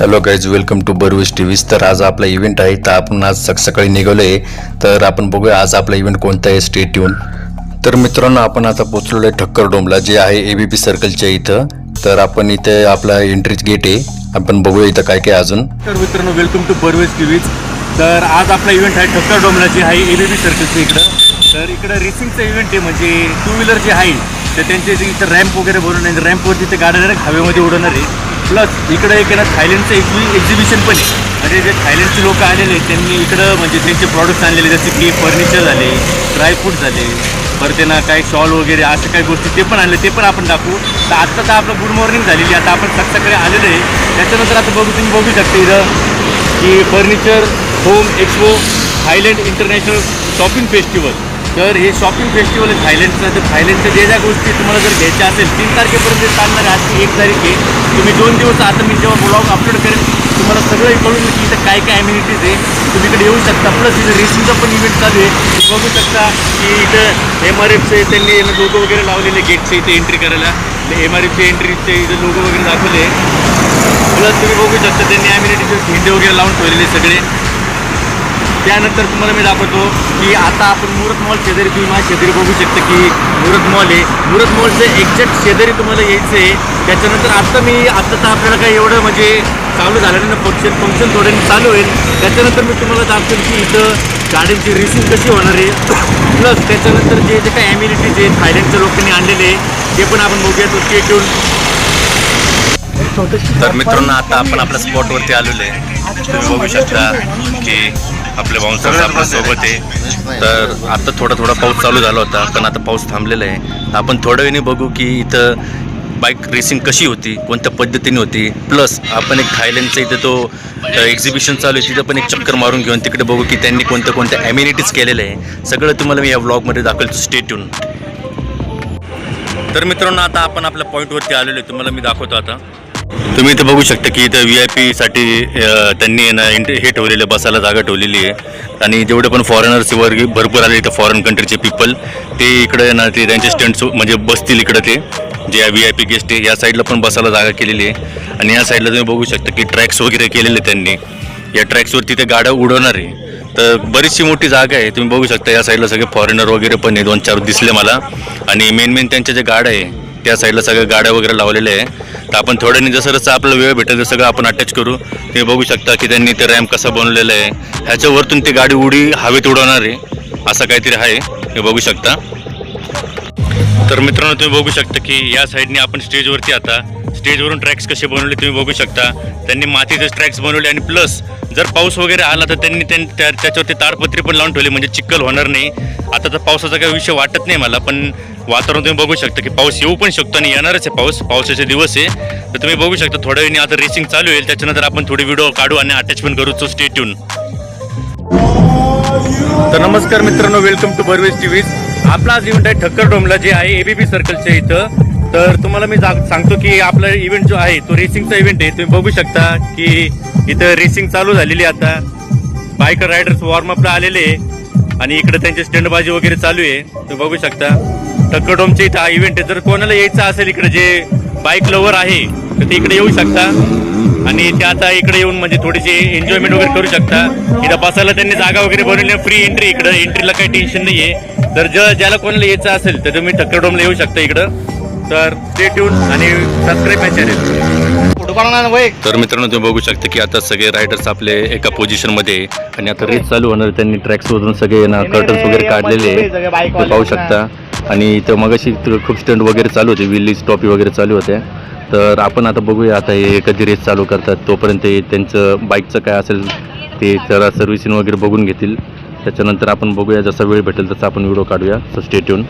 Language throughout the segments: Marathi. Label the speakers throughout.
Speaker 1: Hello guys welcome to Barvez TV's तर आज आपला इव्हेंट आहे तर आपण आज सकाळी निघालो आहे तर आपण बघूया आज आपला इव्हेंट कोणता आहे स्टेट येऊन तर मित्रांनो आपण आता पोचलेलो आहे ठक्कर डोमला जे आहे ए बी पी सर्कलच्या इथं. तर आपण इथे आपला एंट्री गेट आहे. आपण बघूया इथं काय काय अजून.
Speaker 2: तर मित्रांनो वेलकम टू बरवेज टीव्हीज तर आज आपला इव्हेंट आहे ठक्कर डोमलाची आहे ए बी पी सर्कलचं इकडं. तर इकडं रेसिंगचं इव्हेंट आहे म्हणजे टू व्हीलर जे आहे तर त्यांचे जे इथं रॅम्प वगैरे बनवून आहे रॅम्पवरती ते गाड्या हवेमध्ये उडवणार आहे. प्लस इकडं एक ना थायलंडचं एक्झि एक्झिबिशन पण आहे. म्हणजे जे थायलंडचे लोक आलेले आहेत त्यांनी इकडं म्हणजे त्यांचे प्रॉडक्ट्स आणलेले जसे की फर्निचर झाले ड्रायफ्रूट झाले परत त्यांना काही शॉल वगैरे अशा काही गोष्टी ते पण आणले ते पण आपण दाखवू. तर आत्ता तर आपलं गुड मॉर्निंग झालेली आता आपण सकाळकडे आलेलो आहे. त्याच्यानंतर आता बघू तुम्ही बघू शकता इथं की furniture home expo Thailand international shopping festival तर हे शॉपिंग फेस्टिवल आहे थायलंडचं. तर थायलंडच्या जे ज्या गोष्टी तुम्हाला जर घ्यायच्या असेल तीन तारखेपर्यंत चालणार आहे आजची एक तारीख आहे. तुम्ही दोन दिवस आता मी जेव्हा ब्लॉग अपलोड करेन तुम्हाला सगळं कळून की इथं काय काय ॲम्युनिटीज आहे. तुम्ही इकडे येऊ शकता. प्लस इथं रेसिंगचा पण इव्हेंट चालू आहे. तुम्ही बघू शकता की इथं एम आर एफचे त्यांनी लोगो वगैरे लावलेले गेटचे इथे एंट्री करायला. एम आर एफचे एंट्रीचे इथं लोगो वगैरे दाखवले प्लस तुम्ही बघू शकता त्यांनी ॲम्युनिटीचे झेंडे वगैरे लावून ठेवलेले सगळे. त्यानंतर तुम्हाला मी दाखवतो की आता आपण मुरत मॉल शेजारी तुम्ही माझ्या शेजारी बघू शकता की मुरत मॉल आहे. मुरत मॉलचं एक्झॅक्ट शेजारी तुम्हाला यायचं आहे. त्याच्यानंतर आता मी आत्ता तर आपल्याला काही एवढं म्हणजे चालू झालं फंक्शन फंक्शन थोड्याने चालू होईल. त्याच्यानंतर मी तुम्हाला दाखवेल की इथं गाड्यांची रेसिंग कशी होणार आहे. प्लस त्याच्यानंतर जे जे काही ॲम्युनिटी जे थायलंडच्या लोकांनी आणलेले ते पण आपण बघूया तो ठेवून येऊन
Speaker 1: तर मित्रांनो आता आपण आपल्या स्पॉटवरती आलेलो आहे. तुम्ही बघू शकता की आपले बाउन्सर आपल्यासोबत आहे. तर आता थोडा थोडा पाऊस चालू झाला होता पण आता पाऊस थांबलेला आहे. आपण थोड्या वेळाने बघू की इथं बाईक रेसिंग कशी होती कोणत्या पद्धतीने होती. प्लस आपण एक थायलंडचं इथं तो एक्झिबिशन चालू आहे तिथं पण एक चक्कर मारून घेऊन तिकडे बघू की त्यांनी कोणत्या कोणत्या ॲम्युनिटीज केलेल्या आहे. सगळं तुम्हाला मी या व्लॉगमध्ये दाखवेल स्टेट येऊन तर मित्रांनो आता आपण आपल्या पॉईंटवरती आलेलो आहे. तुम्हाला मी दाखवतो आता. तुम्ही इथं बघू शकता की इथं व्ही आय पीसाठी त्यांनी ना इंट हे ठेवलेलं बसायला जागा ठेवलेली आहे. आणि जेवढे पण फॉरेनर्स वर्ग भरपूर आले इथं फॉरेन कंट्रीचे पीपल ते इकडे ना ते त्यांचे स्टँड्स म्हणजे बसतील इकडं ते. जे व्ही आय पी गेस्ट आहे या साईडला पण बसायला जागा केलेली आहे. आणि या साईडला तुम्ही बघू शकता की ट्रॅक्स वगैरे केलेले त्यांनी. या ट्रॅक्सवरती ते गाड्या उडवणार आहे. तर बरीचशी मोठी जागा आहे. तुम्ही बघू शकता या साईडला सगळे फॉरेनर वगैरे पण आहे. दोन चार दिसले मला. आणि मेन मेन त्यांच्या ज्या गाड्या आहे त्या साईडला सगळ्या गाड्या वगैरे लावलेल्या आहे. तर आपण थोड्याने जसं जसं आपला वेळ भेटेल सगळं आपण अटॅच करू. तुम्ही बघू शकता की त्यांनी ते रॅम्प कसा बनवलेला आहे. ह्याच्यावरतून ती गाडी उडी हवेत उडवणार आहे असं काहीतरी आहे. हे बघू शकता. तर मित्रांनो तुम्ही बघू शकता की या साईडने आपण स्टेजवरती आता स्टेजवरून ट्रॅक्स कसे बनवले तुम्ही बघू शकता. त्यांनी मातीचे ट्रॅक्स बनवले आणि प्लस जर पाऊस वगैरे आला तर त्यांनी त्याच्यावरती ताडपत्री पण लावून ठेवली म्हणजे चिखल होणार नाही. आता तर पावसाचा काही विषय वाटत नाही मला पण वातावरण तुम्ही बघू शकता की पाऊस येऊ पण शकतो आणि येणारच आहे पाऊस. पावसाचे दिवस आहे. तर तुम्ही बघू शकता थोड्या वेळी आता रेसिंग चालू होईल. त्याच्यानंतर आपण थोडी व्हिडिओ काढू आणि अटॅच पण करू तो
Speaker 2: तर नमस्कार मित्रांनो वेलकम टू बर्वेज टीव्हीज आपला आज इव्हेंट आहे ठक्कर डोमला जे आहे एबीपी सर्कलच्या इथं. तर तुम्हाला मी जा- सांगतो की आपला इव्हेंट जो आहे तो रेसिंगचा इव्हेंट आहे. तुम्ही बघू शकता की इथं रेसिंग चालू झालेली आहे आता. बायकर रायडर्स वॉर्मअपला आलेले आहे. आणि इकडे त्यांची स्टँडबाजी वगैरे चालू आहे. तुम्ही बघू शकता. टक्करडोमच्या इथं हा इव्हेंट आहे. जर कोणाला यायचं असेल इकडे जे बाईक लवर आहे तर ते इकडे येऊ शकता. आणि ते आता इकडे येऊन म्हणजे थोडीशी एन्जॉयमेंट वगैरे करू शकता. इथं बसायला त्यांनी जागा वगैरे बनवली फ्री एंट्री इकडं. एंट्रीला काही टेन्शन नाही आहे तर ज ज्याला कोणाला यायचं असेल तर तुम्ही ठक्करडोमला येऊ शकता इकडं. तर ते ट्यून आणि सबस्क्राईब माय चॅनल
Speaker 1: तर मित्रांनो तुम्ही बघू शकता की आता सगळे रायडर्स आपले एका पोझिशनमध्ये मध्ये आणि आता रेस चालू होणार त्यांनी ट्रॅक्स वरून सगळे ना कर्टन्स वगैरे काढलेले पाहू शकता. आणि इथं मगाशी इथं खूप स्टंट वगैरे चालू होते विल्लीज टॉपी वगैरे चालू होत्या तर आपण आता बघूया आता हे कधी रेस चालू करतात तोपर्यंत त्यांचं बाईकचं काय असेल ते जरा सर्व्हिसिंग वगैरे बघून घेतील. त्याच्यानंतर आपण बघूया जसा वेळ भेटेल तसा आपण व्हिडिओ काढूया. सो स्टेट्यून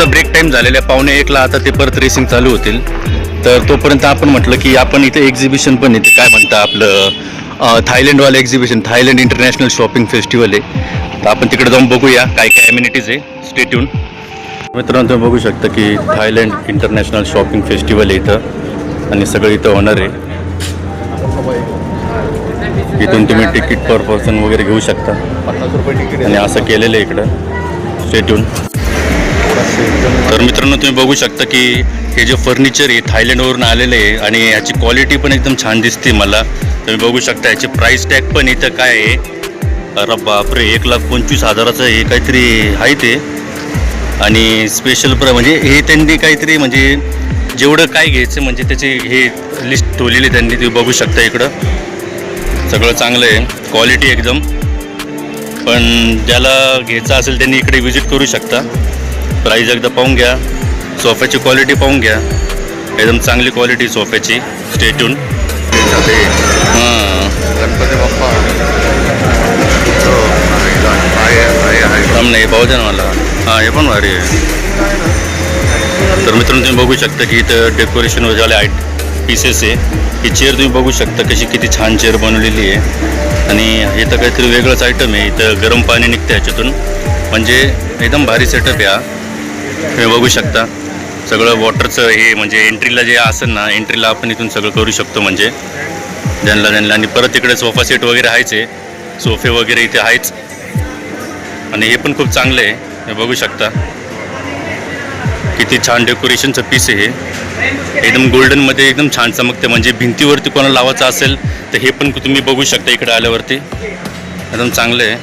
Speaker 1: आता ब्रेक टाईम झालेल्या पावणे एकला आता ते परत रेसिंग चालू होतील. तर तोपर्यंत आपण म्हटलं की आपण इथे एक्झिबिशन पण येते काय म्हणता आपलं थायलंडवालं exhibition Thailand international shopping festival आहे. तर आपण तिकडे जाऊन बघूया काय काय अम्युनिटीज आहे. स्टेट्यून मित्रांनो तुम्ही बघू शकता की थायलंड इंटरनॅशनल शॉपिंग फेस्टिवल आहे इथं. आणि सगळं इथं होणार आहे. इथून तुम्ही तिकीट पर पर्सन वगैरे घेऊ शकता.
Speaker 2: पन्नास रुपये तिकीट
Speaker 1: आणि असं केलेलं आहे इकडं. स्टेट्यून तर मित्रांनो तुम्ही बघू शकता की हे जे फर्निचर आहे थायलंडवरून आलेलं आहे आणि याची क्वालिटी पण एकदम छान दिसते मला. तुम्ही बघू शकता याचे प्राईस टॅग पण इथं काय आहे? अरे बापरे एक लाख पंचवीस हजाराचं हे काहीतरी आहे ते. आणि स्पेशल प्र म्हणजे हे त्यांनी काहीतरी म्हणजे जेवढं काय घ्यायचं म्हणजे त्याचे हे लिस्ट ठेवलेली त्यांनी तुम्ही बघू शकता इकडं. सगळं चांगलं आहे क्वालिटी एकदम. पण ज्याला घ्यायचं असेल त्यांनी इकडे विजिट करू शकता. प्राईज एकदा पाहून घ्या. सोफ्याची क्वालिटी पाहून घ्या. एकदम चांगली क्वालिटी सोफ्याची. स्टेटून हां.
Speaker 2: गणपती बाप्पा. हो,
Speaker 1: नाही पाहू द्या ना मला. हां हे पण भारी आहे. तर मित्रांनो तुम्ही बघू शकता की इथं डेकोरेशन वगैरे आयट पीसेस आहे ही चेअर तुम्ही बघू शकता कशी किती छान चेअर बनवलेली आहे. आणि हे तर काहीतरी वेगळंच आयटम आहे. इथं गरम पाणी निघतं याच्यातून. म्हणजे एकदम भारी सेटअप आहे हा. तुम्ही बघू शकता. सगळं वॉटरचं हे म्हणजे एंट्रीला जे असेल ना एंट्रीला आपण इथून सगळं करू शकतो म्हणजे. ज्यांना ज्यांना. आणि परत इकडे सोफा सेट वगैरे आहेच आहे. सोफे वगैरे इथे आहेच. आणि हे पण खूप चांगलं आहे. हे बघू शकता. किती छान डेकोरेशनचं पीस आहे हे. एकदम गोल्डनमध्ये एकदम छान चमकते. म्हणजे भिंतीवरती कोणाला लावायचं असेल तर हे पण तुम्ही बघू शकता इकडे आल्यावरती. एकदम चांगलं आहे.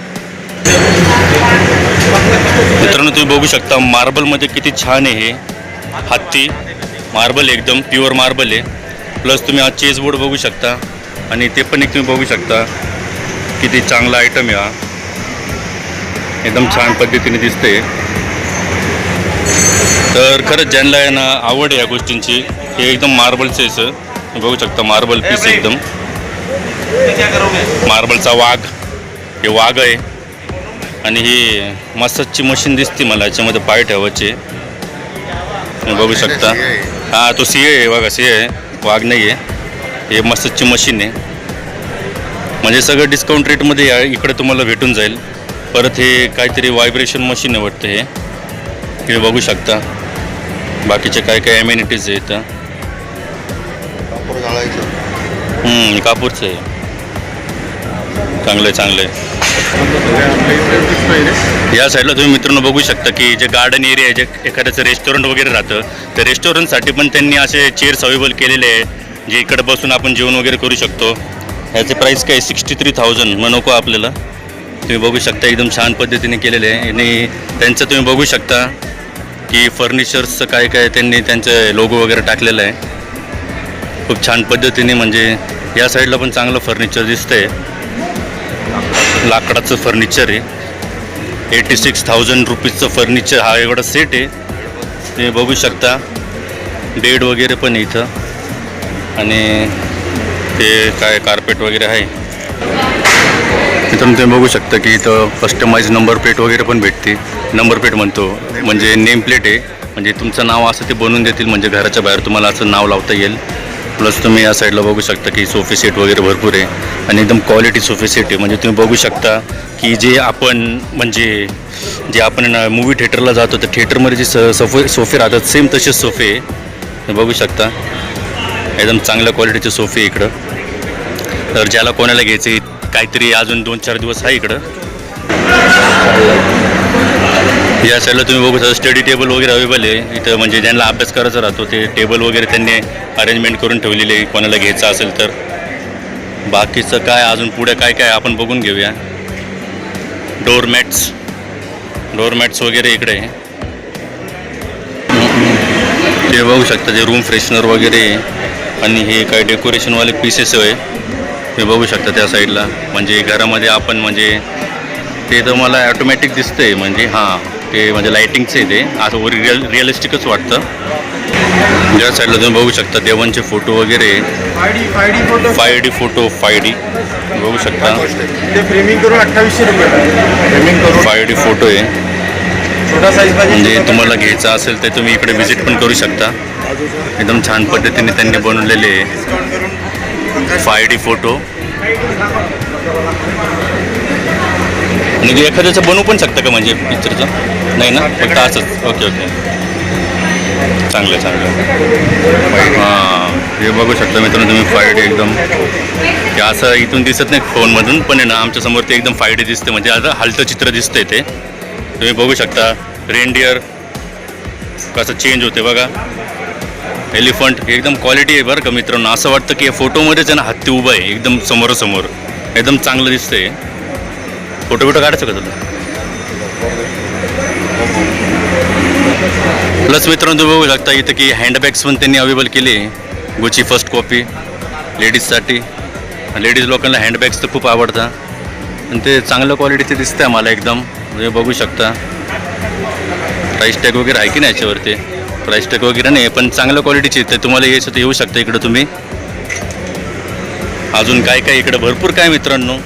Speaker 1: मित्रांनो तुम्ही बघू शकता मार्बलमध्ये किती छान आहे हे. हत्ती मार्बल एकदम प्युअर मार्बल आहे. प्लस तुम्ही हा चेसबोर्ड बघू शकता. आणि ते पण एक तुम्ही बघू शकता. किती चांगला आयटम आहे हा. एकदम छान पद्धतीने दिसते तर खरंच ज्यांना आहे ना आवड आहे या गोष्टींची हे एकदम मार्बलचं आहे सर. तुम्ही बघू शकता मार्बल पीस एकदम. मार्बलचा वाघ. हे वाघ आहे. आणि ही मसाजची मशीन दिसते मला याच्यामध्ये पाय ठेवायचे. तुम्ही बघू शकता. हां तो सी आहे बघा सी आहे. वाघ नाही आहे हे मसाजची मशीन आहे. म्हणजे सगळं डिस्काउंट रेटमध्ये या इकडे तुम्हाला भेटून जाईल. परत हे काहीतरी व्हायब्रेशन मशीन आहे वाटतं हे. हे बघू शकता. बाकीचे काय काय ॲम्युनिटीज आहे इथं. कापूरचं आहे. चांगलं आहे चांगलं आहे. या साईडला तुम्ही मित्रांनो बघू शकता की जे गार्डन एरिया आहे जे एखाद्याचं रेस्टॉरंट वगैरे राहतं त्या रेस्टॉरंटसाठी पण त्यांनी असे चेअर्स अवेलेबल केलेले आहे जे इकडे बसून आपण जेवण वगैरे करू शकतो. ह्याचे प्राईस काय? सिक्स्टी थ्री थाउजंड मग नको आपल्याला. तुम्ही बघू शकता एकदम छान पद्धतीने केलेले आहे. आणि त्यांचं तुम्ही बघू शकता की फर्निचर्सचं काय काय त्यांनी त्यांचं लोगो वगैरे टाकलेलं आहे. खूप छान पद्धतीने म्हणजे या साईडला पण चांगलं फर्निचर दिसतंय. लाकडाचं फर्निचर आहे. एटी सिक्स थाउजंड रुपीजचं फर्निचर हा एवढा सेट आहे. तुम्ही बघू शकता. बेड वगैरे पण आहे इथं. आणि ते काय कार्पेट वगैरे आहे. इथं तुम्ही बघू शकता की इथं कस्टमाइज नंबर प्लेट वगैरे पण भेटते. नंबर प्लेट म्हणतो. म्हणजे नेम प्लेट आहे. म्हणजे तुमचं नाव असं ते बनवून देतील. म्हणजे घराच्या बाहेर तुम्हाला असं नाव लावता येईल. प्लस तुम्ही या साईडला बघू शकता की सोफे सेट वगैरे भरपूर आहे. आणि एकदम क्वालिटी सोफे सेट आहे. म्हणजे तुम्ही बघू शकता की जे आपण म्हणजे जे आपण मूवी थिएटरला जातो तर थिएटरमध्ये जे स सोफे सोफे राहतात सेम तसेच सोफे आहे. तुम्ही बघू शकता. एकदम चांगल्या क्वालिटीचे सोफे इकडं. तर ज्याला कोणाला घ्यायचे काहीतरी अजून दोन चार दिवस आहे इकडं. या साईडला तुम्ही बघू शकता स्टडी टेबल वगैरे अवेलेबल आहे. इथं म्हणजे ज्यांना अभ्यास करायचा राहतो ते टेबल वगैरे त्यांनी अरेंजमेंट करून ठेवलेले आहे. कोणाला घ्यायचं असेल तर. बाकीचं काय अजून पुढे काय काय आपण बघून घेऊया. डोरमॅट्स डोरमॅट्स वगैरे इकडे ते बघू शकता जे रूम फ्रेशनर वगैरे आणि हे काय डेकोरेशनवाले पीसेस आहे. ते बघू शकता त्या साईडला म्हणजे घरामध्ये आपण म्हणजे ते तर मला ॲटोमॅटिक दिसतंय. म्हणजे हां. ते म्हणजे लाईटिंगचं आहे ते. असं वर रिअल रिअलिस्टिकच वाटतं. या साईडला तुम्ही बघू शकता देवांचे फोटो वगैरे. Five D photo five D बघू शकता.
Speaker 3: ते फ्रेमिंग करून अठ्ठावीसशे रुपये फ्रेमिंग करून
Speaker 1: फाय डी फोटो आहे.
Speaker 3: छोटा साईज पाहिजे
Speaker 1: म्हणजे तुम्हाला घ्यायचं असेल तर तुम्ही इकडे व्हिजिट पण करू शकता. एकदम छान पद्धतीने त्यांनी बनवलेले फाय डी फोटो म्हणजे एखाद्याचं बनवू पण शकतं का म्हणजे पिक्चरचं? नाही ना? फक्त असंच. Okay okay. चांगलं चांगलं. हां. हे बघू शकता मित्रांनो तुम्ही फाय डी एकदम. ते असं इथून दिसत नाही फोनमधून पण आहे ना आमच्यासमोर ते एकदम फाय डी दिसते म्हणजे आता हलतं चित्र दिसतंय ते. तुम्ही बघू शकता रेनडियर कसं चेंज होते बघा. एलिफंट एकदम क्वालिटी आहे बरं का मित्रांनो. असं वाटतं की या फोटोमध्येच आहे ना हत्ती उभं आहे एकदम समोरासमोर. एकदम चांगलं दिसतंय. फोटो बिटो काढायचं का तुला प्लस मित्रांनो तुम्ही बघू शकता इथं की हँडबॅग्स पण त्यांनी अवेलेबल केले. गुची फर्स्ट कॉपी लेडीजसाठी लेडीज लोकांना हँडबॅग्स तर खूप आवडतात. आणि ते चांगल्या क्वालिटीचे दिसतं आहे मला एकदम. तुम्ही बघू शकता. प्राईस टॅग वगैरे आहे की नाही याच्यावरती? प्राईस टॅग वगैरे नाही पण चांगल्या क्वालिटीची ते तुम्हाला यायचं तर येऊ शकतं इकडं तुम्ही. अजून काय काय इकडं? भरपूर काय मित्रांनो.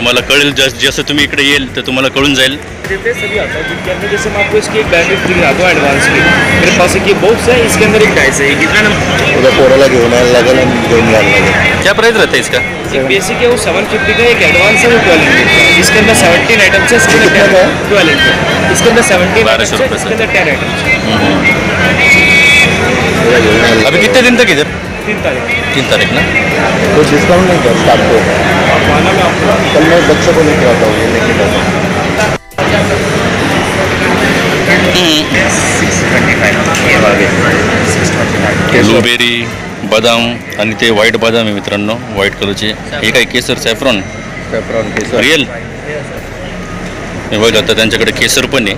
Speaker 1: तुम्हाला कळेल जस जसं तुम्ही इकडे येईल तर तुम्हाला कळून जाईल.
Speaker 4: देते सभी आता है जिनके अंदर जैसे मैं आपको इसकी एक बैटरी फ्री दिखा दूँ एडवांस की मेरे पास एक ये बॉक्स है इसके अंदर एक डाइस है ये कितना नंबर
Speaker 3: उद्या पोराला घेऊन यायला लागेल आणि घेऊन यायला लागेल.
Speaker 1: क्या प्राइस रहता है इसका?
Speaker 4: एक बेसिक है वो सेवन फिफ्टी का एक एडवांस है वो ट्वेल्व हंड्रेड का. इसके अंदर सेवनटीन आइटम्स है इसके अंदर
Speaker 3: कितना का है?
Speaker 4: ट्वेल्व हंड्रेड इसके अंदर सेवनटीन
Speaker 1: बारह सौ
Speaker 4: है
Speaker 1: रुपये
Speaker 4: इसके अंदर टेन आइटम्स
Speaker 1: अभी कितने दिन तक इधर?
Speaker 4: तीन तारीख.
Speaker 1: तीन तारीख ना?
Speaker 3: तो डिस्काउंट नहीं
Speaker 4: आना मैं आपको
Speaker 3: कल मैं बच्चों को लेकर आता हूँ ये लेके जाता हूँ
Speaker 4: सिक्स ट्वेंटी फाइव ये वाले सिक्स ट्वेंटी फाइव
Speaker 1: ब्लूबेरी बदाम आणि ते व्हाईट बदाम आहे मित्रांनो व्हाईट कलरचे हे काय केसर सॅफ्रॉन
Speaker 3: पेपरॉन केसर.
Speaker 1: रिअल हे बघ आता त्यांच्याकडे केसर पण आहे.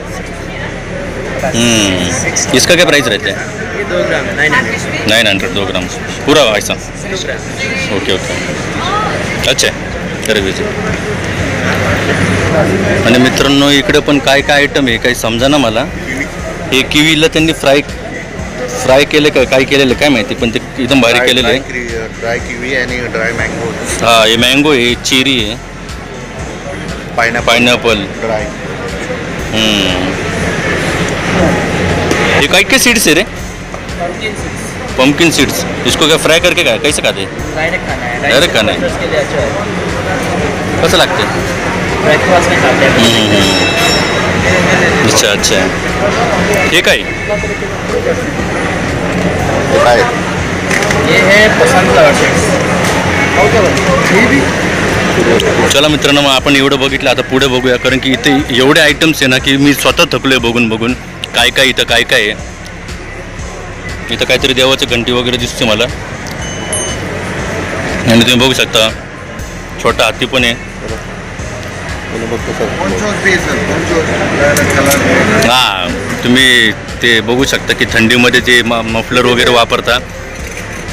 Speaker 1: हम्म. इसका क्या प्राइस रहता है?
Speaker 4: ये दो ग्राम है नाइन हंड्रेड
Speaker 1: नाइन हंड्रेड दो ग्राम. पूरा ऐसा? ओके ओके अच्छा करे विजिट आणि मित्रांनो इकडे पण काय काय आयटम आहे काही समजा ना मला? हे किवीला त्यांनी फ्राय फ्राय केले काय काय केलेलं काय माहिती पण ते एकदम भारी केलेलं आहे.
Speaker 3: ड्राय किवी आणि ड्राय मँगो
Speaker 1: हा हे मँगो आहे चेरी आहे.
Speaker 3: पायनॅपल
Speaker 1: पाइनएप्पल
Speaker 3: ड्राय
Speaker 1: ये काय काय सीड्स है रे? पम्पकिन सीड्स इसको क्या फ्राई करके काय कैसे खाते?
Speaker 4: डायरेक्ट खाना है
Speaker 1: Direct खाना है।
Speaker 4: लिए अच्छा है।
Speaker 1: कसं लागते
Speaker 4: ब्रेकफास्ट में खाते हैं।
Speaker 1: अच्छा अच्छा। हे? काय
Speaker 3: काय
Speaker 4: ये है पसंद फ्लावर सीड्स
Speaker 1: चला मित्रांनो मग आपण एवढं बघितलं आता पुढे बघूया कारण की इथे एवढे आयटम्स आहे ना की मी स्वतः थकलोय बघून बघून. काय काय इथं काय काय आहे? इथं काहीतरी देवाची घंटी वगैरे दिसते मला. आणि तुम्ही बघू शकता छोटा हत्ती पण आहे. हा तुम्ही ते बघू शकता की थंडीमध्ये जे म मफलर वगैरे वापरता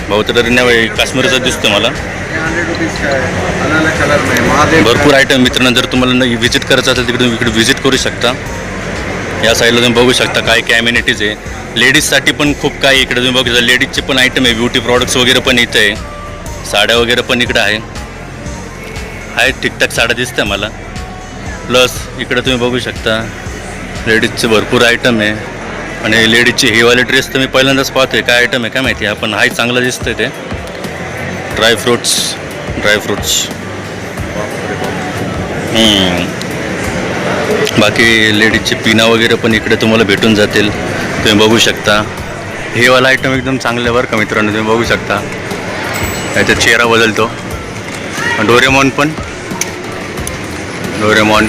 Speaker 1: भाऊ तर नाही काश्मीरचा दिसतो मला. भरपूर आयटम मित्रांनो जर तुम्हाला व्हिजिट करायचं असेल तिकडे तुम्ही इकडे व्हिजिट करू शकता. या साईडला तुम्ही बघू शकता काय काय अम्युनिटीज आहे. लेडीजसाठी पण खूप काही इकडे तुम्ही बघू शकता लेडीजचे पण आयटम आहे. ब्युटी प्रॉडक्ट्स वगैरे पण इथं आहे. साड्या वगैरे पण इकडं आहे. आहे ठीकठाक साड्या दिसत्या मला. प्लस इकडे तुम्ही बघू शकता लेडीजचे भरपूर आयटम आहे. आणि लेडीजचे हे ड्रेस तर मी पहिल्यांदाच पाहतोय. काय आयटम आहे काय माहिती? आहे पण हाही चांगलं दिसतंय ते. ड्रायफ्रूट्स ड्रायफ्रूट्स बाकी लेडीजचे पिना वगैरे पण इकडे तुम्हाला भेटून जातील. तुम्ही बघू शकता. हे वाला आयटम एकदम चांगलं बरं का मित्रांनो तुम्ही बघू शकता. याचा चेहरा बदलतो. डोरेमॉन पण. डोरेमॉन.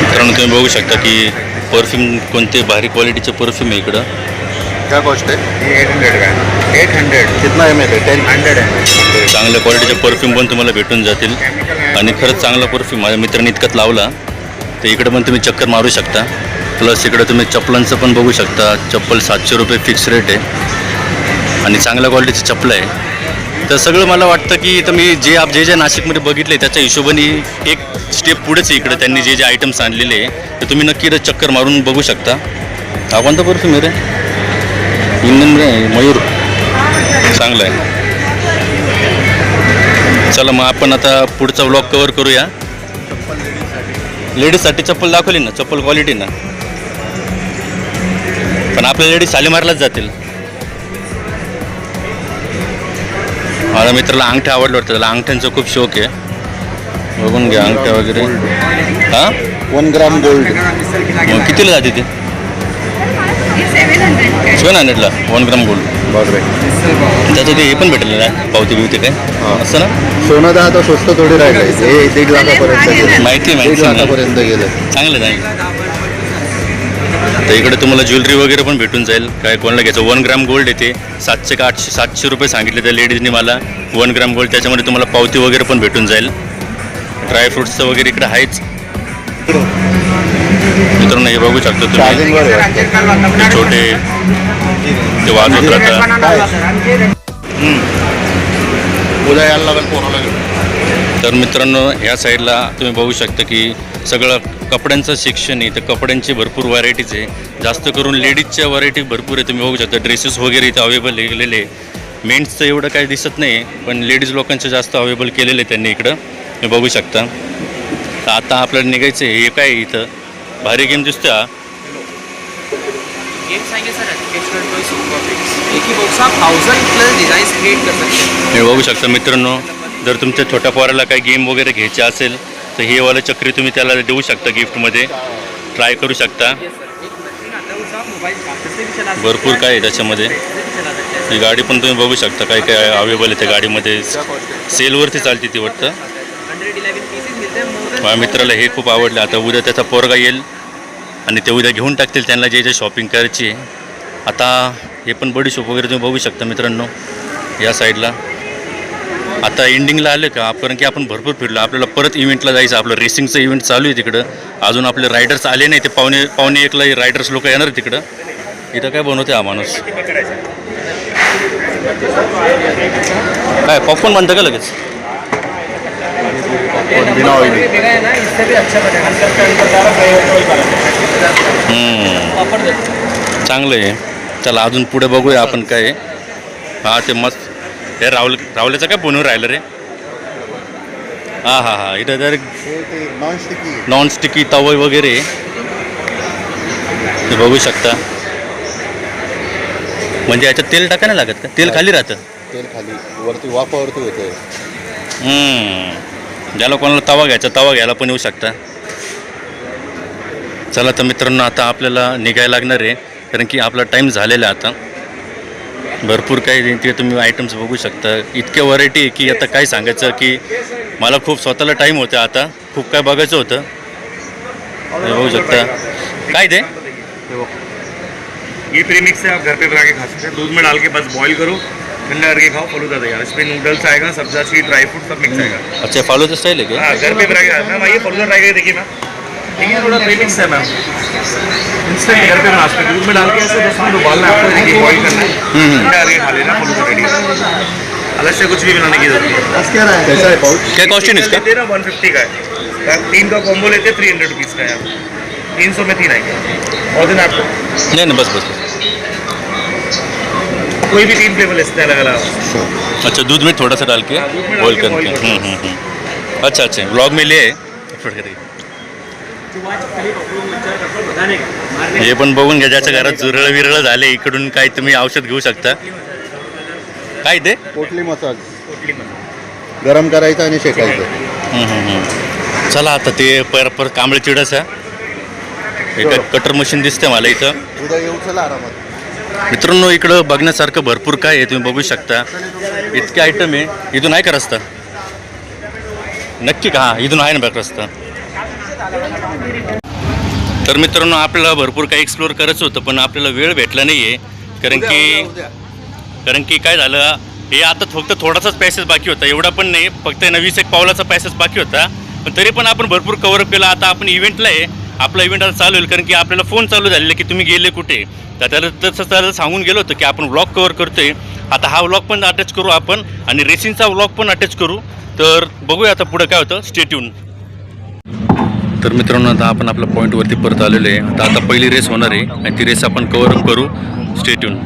Speaker 1: मित्रांनो तुम्ही बघू शकता की परफ्यूम कोणते? भारी क्वालिटीचे परफ्यूम आहे इकडं.
Speaker 3: क्या कॉस्ट है एट हंड्रेड का? एट हंड्रेड कितना एम एल है टेन हंड्रेड है
Speaker 1: चांगल्या क्वालिटीचे परफ्यूम पण तुम्हाला भेटून जातील. आणि खरंच चांगला परफ्यूम. माझ्या मित्रांनी इतकंच लावला. तर इकडं पण तुम्ही चक्कर मारू शकता. प्लस इकडं तुम्ही चप्पलांचं पण बघू शकता. चप्पल सातशे रुपये फिक्स रेट आहे. आणि चांगल्या क्वालिटीची चप्पल आहे. तर सगळं मला वाटतं की तर मी जे आप जे जे नाशिकमध्ये बघितले त्याच्या हिशोबाने एक स्टेप पुढेच इकडे इकडं त्यांनी जे जे आयटम्स आणलेले आहे. ते तुम्ही नक्की चक्कर मारून बघू शकता. हा कोणता परफ्यूम आहे रे. इंडियन रे मयूर. चांगलं आहे. चला मग आपण आता पुढचा ब्लॉग कवर करूया. लेडीजसाठी चप्पल दाखवली ना चप्पल क्वालिटी ना. पण आपल्या लेडीज शालीमारलाच जातील. माझ्या मित्राला अंगठ्या आवडलं वाटतं त्याला अंगठ्यांचा खूप शौक आहे. बघून घ्या अंगठ्या वगैरे. हां?
Speaker 3: One gram gold.
Speaker 1: मग कितीला जाते ते? सेवन हंड्रेडला वन ग्राम गोल्ड.
Speaker 3: बापरे.
Speaker 1: त्याचं ते हे पण भेटेल ना पावती बिवती काय? असं ना?
Speaker 3: सोनं दहा आता स्वस्त थोडी राहिलं हे दीड लाखापर्यंत
Speaker 1: माहिती आहे, माहिती आहे.
Speaker 3: लाखापर्यंत गेलं.
Speaker 1: चांगलं चांगलं तर इकडे तुम्हाला ज्वेलरी वगैरे पण भेटून जाईल. काय कोणाला घ्यायचं? वन ग्राम गोल्ड येते. सातशे का आठशे सातशे रुपये सांगितले त्या लेडीजनी मला. वन ग्राम गोल्ड त्याच्यामध्ये तुम्हाला पावती वगैरे पण भेटून जाईल. ड्रायफ्रुट्सचं वगैरे इकडे आहेच. मित्रांनो हे बघू शकता तुम्ही. छोटे ते वाजवत राहतात.
Speaker 3: उद्या यायला लागेल कोणाला
Speaker 1: तर मित्रांनो ह्या साईडला तुम्ही बघू शकता की सगळं कपड्यांचं सेक्शन आहे तर कपड्यांची भरपूर व्हरायटीज आहे. जास्त करून लेडीजच्या व्हरायटी भरपूर आहे तुम्ही बघू शकता. ड्रेसेस वगैरे इथं अवेलेबल केलेले मेन्सचं एवढं काही दिसत नाही पण लेडीज लोकांचे जास्त अवेलेबल केलेले आहे त्यांनी इकडं. हे बघू शकता. तर आता आपल्याला निघायचं आहे हे काय आहे इथं? भारी गेम दिसतो हे. बघू शकता मित्रांनो जर तुमच्या छोट्या पोराला काही गेम वगैरे घ्यायचे असेल तर हे वालं चक्री तुम्ही त्याला देऊ शकता गिफ्टमध्ये. ट्राय करू शकता. भरपूर काय आहे त्याच्यामध्ये.
Speaker 5: ही
Speaker 1: गाडी पण तुम्ही बघू शकता काय काय अवेलेबल आहे त्या गाडीमध्ये. सेलवरती चालते ती वाटतं. माझ्या मित्राला हे खूप आवडलं. आता उद्या त्याचा पोरगा येईल आणि ते उद्या घेऊन टाकतील त्यांना जे जे शॉपिंग करायची आहे. आता हे पण बडी शॉप वगैरे तुम्ही बघू शकता मित्रांनो या साईडला आता एंडिंगला आले का? कारण की आपण भरपूर फिरलो. आपल्याला परत इव्हेंटला जायचं आपलं रेसिंगचं इव्हेंट चालू आहे तिकडं. अजून आपले रायडर्स आले नाही ते पावणे पावणे एकला रायडर्स लोक येणार तिकडं. इथं काय बनवते हा माणूस? काय पॉपकॉर्न म्हणतं का लगेच. चांगलं आहे. चला अजून पुढे बघूया आपण काय. हा ते मस्त. हे राहुल राहुल्याचं काय बनवून राहिलं रे? हां हां हां. इथं direct
Speaker 3: non sticky
Speaker 1: non sticky तवय वगैरे. ते बघू शकता. म्हणजे याच्यात तेल टाका नाही लागत का? तेल खाली राहतं.
Speaker 3: तेल खाली. वरती वाफावरती होते
Speaker 1: हम्म. ज्याला कोणाला तवा घ्यायचा तवा घ्यायला पण येऊ शकता. चला तर मित्रांनो आता आपल्याला निघायला लागणार आहे. कारण की आपला टाईम झालेला आता. भरपूर काही ते तुम्ही आयटम्स बघू शकता. इतक्या व्हरायटी आहे की आता काय सांगायचं की मला खूप स्वतःला टाईम होता आता. खूप काय बघायचं होतं. हे बघू शकता. काय ते?
Speaker 2: ये प्रीमिक्स है आप घर पे बना के खा सकते हैं. दूध में डाल के बस बॉईल करो. ठंडा करके खाओ फलूदा तैयार इसमें नूडल्स आएगा सब्जा सी ड्राई फ्रूट सब मिक्स आएगा.
Speaker 1: अच्छा फॉलोचं स्टाईल आहे का
Speaker 2: हाँ घर पे बना के मैम आइए फलूदा ट्राई करके देखिए मैम देखिए थोड़ा प्रीमिक्स है। मैम इंस्टेंट घर पे बना सकते दूध में डाल के ऐसे दस मिनट उबालना है आपको बॉईल करना है। ठंडा करके खा लेना फलूदा रेडी अलग से कुछ भी बनाने की ज़रूरत नहीं है।
Speaker 3: क्या कैसा है पाउच
Speaker 1: क्या कॉस्ट है इसका?
Speaker 2: लेते हैं वन फिफ्टी का है। तीन का कॉम्बो लेते थ्री हंड्रेड रुपीज़ का है। तीन सौ में तीन आएँगे। और दिन आपको।
Speaker 1: नाही ना बस बस
Speaker 2: कोई भी तीन फ्लेवर ले सकते हैं अलग अलग
Speaker 1: अच्छा दूध में थोड़ा सा डाल के
Speaker 2: हाँ, डाल
Speaker 1: बॉईल करके।
Speaker 2: boil करके।
Speaker 1: हम्म, हम्म, हम्म. अच्छा अच्छा। ब्लॉग में ले हे पण बघून घ्या ज्याच्या घरात जुरळ विरळ झाले इकडून काय तुम्ही औषध घेऊ शकता. काय ते?
Speaker 3: पोटली मसाज. गरम करायचं आणि शेकायचं.
Speaker 1: चला आता ते पर पर कांबळे चिडस एक कटर मशीन दिसते मला इथं.
Speaker 3: उद्या येऊ चला आरामात.
Speaker 1: मित्रांनो इकडं बघण्यासारखं भरपूर काय आहे तुम्ही बघू शकता. इतके आयटम आहे. इथून आहे का रस्ता? नक्की का? हां इथून आहे ना बघ रस्ता. तर मित्रांनो आपल्याला भरपूर काही एक्सप्लोअर करायचं होतं पण आपल्याला वेळ भेटला नाही आहे कारण की कारण की काय झालं हे आता फक्त थोडासाच पॅसेज बाकी होता. एवढा पण नाही फक्त आहे ना वीस एक पावलाचा पॅसेज बाकी होता. पण तरी पण आपण भरपूर कवर केला. आता आपण इव्हेंटला आहे. आपला इव्हेंट आता चालू होईल कारण की आपल्याला फोन चालू झालेला की तुम्ही गेले कुठे? तर त्याला तसं त्याला सांगून गेलो होतो की आपण व्लॉग कवर करतोय. आता हा व्लॉग पण अटॅच करू आपण आणि रेसिंगचा व्लॉग पण अटॅच करू. तर बघूया आता पुढं काय होतं. स्टेट्यून तर मित्रांनो आता आपण आपल्या पॉईंटवरती परत आलेलो आहे आता आता पहिली रेस होणार आहे आणि ती रेस आपण कवर करू stay tuned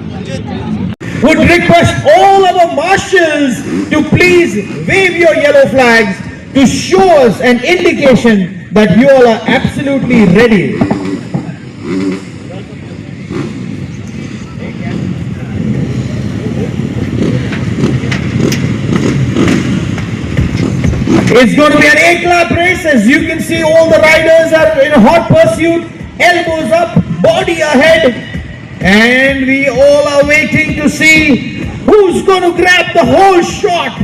Speaker 6: would request all our marshals to please wave your yellow flags to show us an indication that you all are absolutely ready. It's going to be an eight lap race as you can see all the riders are in hot pursuit, elbows up, body ahead, and we all are waiting to see who's going to grab the whole shot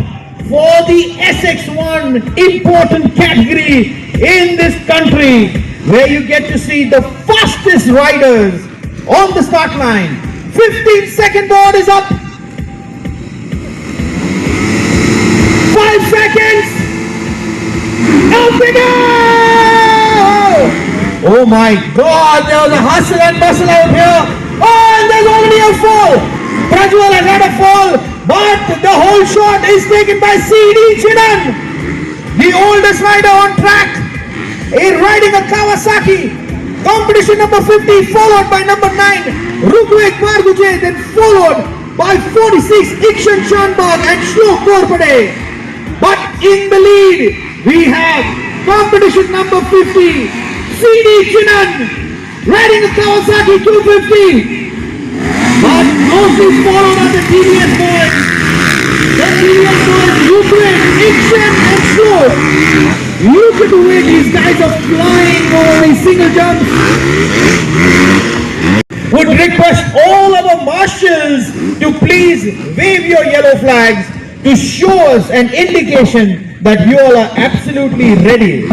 Speaker 6: for the SX1 important category in this country where you get to see the fastest riders on the start line. 15 second board is up. Five seconds. Oh my god, there was a hustle and bustle out here. Oh, and there's already a fall. Prajwal has had a fall, but the whole shot is taken by CD Chinan, the oldest rider on track, in riding a Kawasaki. Competition number 50, followed by number 9, Rugwek Marguje, then followed by 46, Ikshan Shanbag and Shlok Korpade. But in the lead, we have competition number 50, CD Chinan, riding a Kawasaki 250. But closely followed are the TVS boys. The TVS boys, Ukraine, and Slow. Look at the way these guys are flying over these single jumps. Would request all our marshals to please wave your yellow flags to show us an indication that you all are absolutely ready.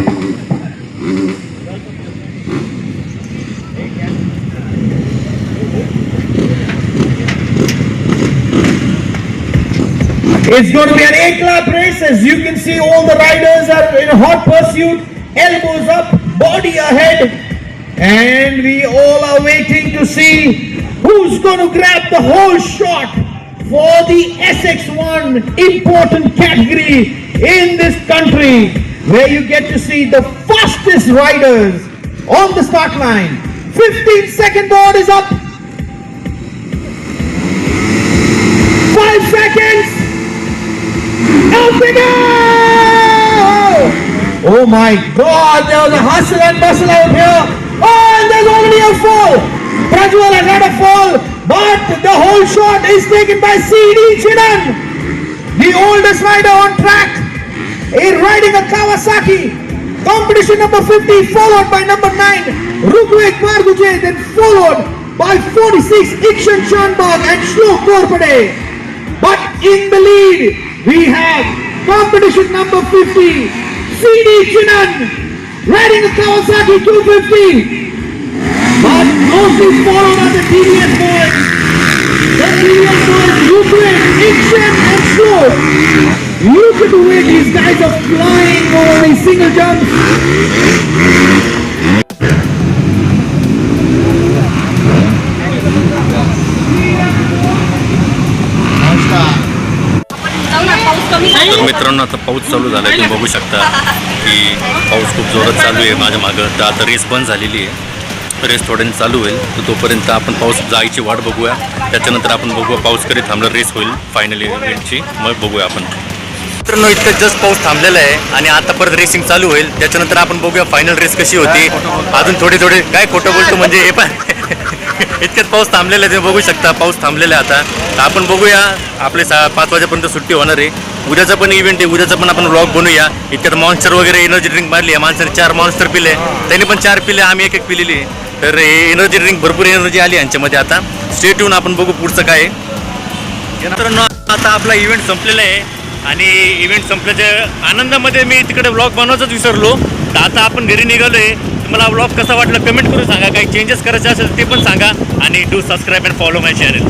Speaker 6: It's going to be an eight lap race as you can see all the riders are in hot pursuit, elbows up, body ahead, and we all are waiting to see who's going to grab the whole shot for the SX1 important category in this country where you get to see the fastest riders on the start line. 15 second board is up. Five seconds. Off we go! Oh my god, there was a hustle and bustle out here. Oh, and there's already a fall. Prajwal has had a fall, but the whole shot is taken by CD Chinan, the oldest rider on track, in riding a Kawasaki. Competition number 50, followed by number 9, Rugwek Marguje, then followed by 46, Ikshan Shanbag and Shlok Korpade. But in the lead, we have competition number 50, CD Chinan, riding a Kawasaki 250. But closely followed are the TVS boys. The TVS boys, Ukraine, Ikshan and Slow. Look at the way these guys are flying over a single jump.
Speaker 1: तर मित्रांनो आता पाऊस चालू झाला आहे तुम्ही बघू शकता की पाऊस खूप जोरात चालू आहे माझ्या मागं. तर आता रेस बंद झालेली आहे. रेस थोड्याने चालू होईल. तर तोपर्यंत आपण पाऊस जायची वाट बघूया. त्याच्यानंतर आपण बघूया पाऊस कधी थांबला रेस होईल. फायनल इव्हेंटची मग बघूया आपण. मित्रांनो इतकं जस्ट पाऊस थांबलेला आहे आणि आता परत रेसिंग चालू होईल. त्याच्यानंतर आपण बघूया फायनल रेस कशी होती. अजून थोडे थोडे काय खोटं बोलतो म्हणजे हे पण. इतक्यात पाऊस थांबलेला आहे तुम्ही बघू शकता पाऊस थांबलेला आहे आता. तर आपण बघूया आपले सा पाच वाजेपर्यंत सुट्टी होणार आहे. उद्याचा पण इव्हेंट आहे उद्याचा पण आपण व्लॉग बनवूया. इतक्यात मॉन्स्टर वगैरे एनर्जी ड्रिंक मारली आहे. माणसाने चार मॉन्स्टर पिले. त्यांनी पण चार पिले आम्ही एक एक पिलेली तर एनर्जी ड्रिंक भरपूर एनर्जी आली यांच्यामध्ये आता. स्टेट येऊन आपण बघू पुढचं काय मित्रांनो आता आपला इव्हेंट संपलेला आहे. आणि इव्हेंट संपल्याच्या आनंदामध्ये मी तिकडे ब्लॉग बनवायचंच विसरलो. तर आता आपण घरी निघालो आहे तुम्हाला ब्लॉग कसा वाटला कमेंट करून सांगा. काही चेंजेस करायचे असेल ते पण सांगा. आणि do subscribe and follow my channel